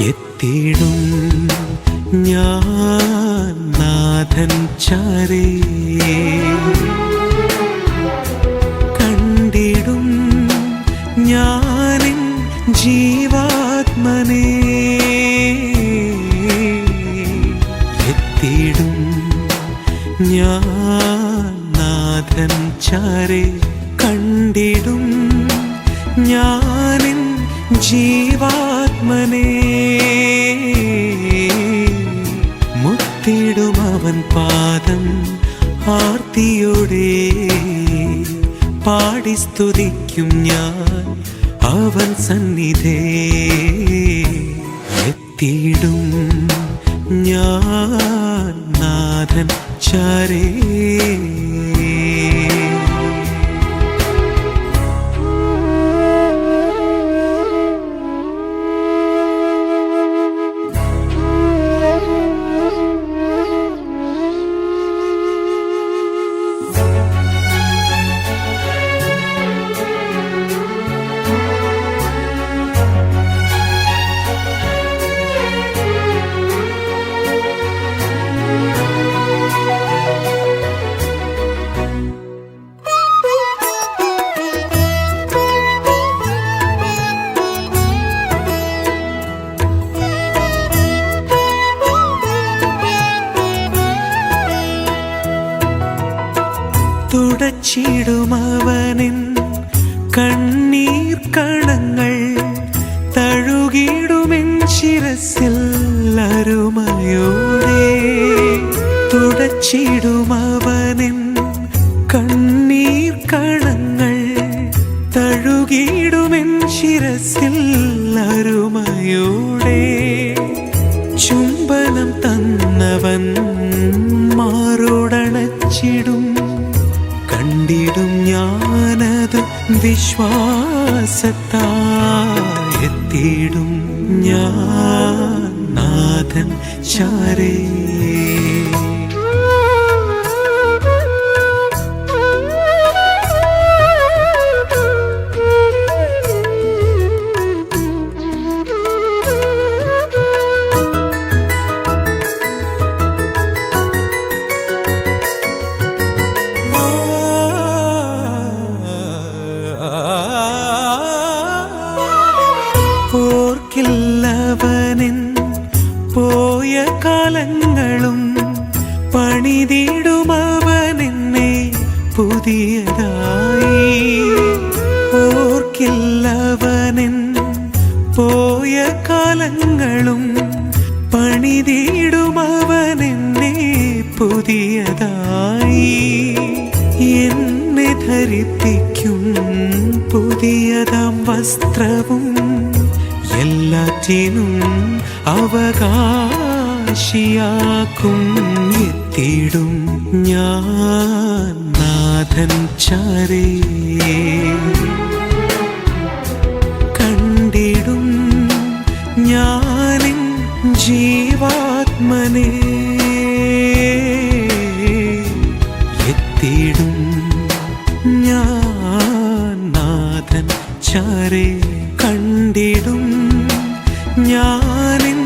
എത്തിടും. ഞാൻ നാഥൻ ചാരേ. കണ്ടിടും ഞാനിൻ ജീവാത്മനെ. എത്തിടും ഞാൻ നാഥൻ ചാരേ. കണ്ടിടും ഞാനിൻ ജീവാത്മനേ. മുത്തിടും അവൻ പാദം ആർത്തിയോടെ. പാടി സ്തുതിക്കും ഞാൻ അവൻ സന്നിധേ. എത്തിയിടും ഞാൻ നാഥൻ ചാരേ. തുടച്ചിടുമവനിൻ കണ്ണീർ കണങ്ങൾ തഴുകിടുമെൻ ശിരസിൽ അരുമയോടെ. തുടച്ചിടുമവനിൻ കണ്ണീർ കണങ്ങൾ തഴുകിടുമെൻ ശിരസിൽ അരുമയോടെ. ചുംബനം തന്നവൻ മാറോടണച്ചിടും കണ്ടിടും ഞാനത് വിശ്വാസത്തായെത്തിയിടും ഞാൻ നാഥൻ ചാരേ കാലങ്ങളും പണിതിടുമവനെന്നെ പുതിയതായി. ഓർക്കില്ലവനിൻ പോയ കാലങ്ങളും പണിതിടുമവനെന്നെ പുതിയതായി. എന്നെ ധരിപ്പിക്കും പുതിയതാം വസ്ത്രവും എല്ലാറ്റിനും അവകാശിയാക്കും എത്തിടും ഞാൻ നാഥൻ ചാരേ. കണ്ടിടും ഞാനിൻ ജീവാത്മനെ. എത്തിടും ഞാൻ നാഥൻ ചാരേ. കണ്ടിടും ഞാനിൻ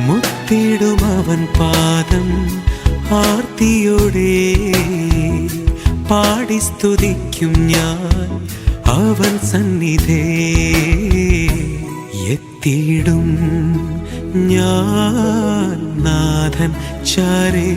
മുത്തിടും അവൻ പാദം ആർത്തിയോടെ. പാടി സ്തുതിക്കും ഞാൻ അവൻ സന്നിധേ. എത്തിയിടും ഞാൻ നാഥൻ ചാരേ.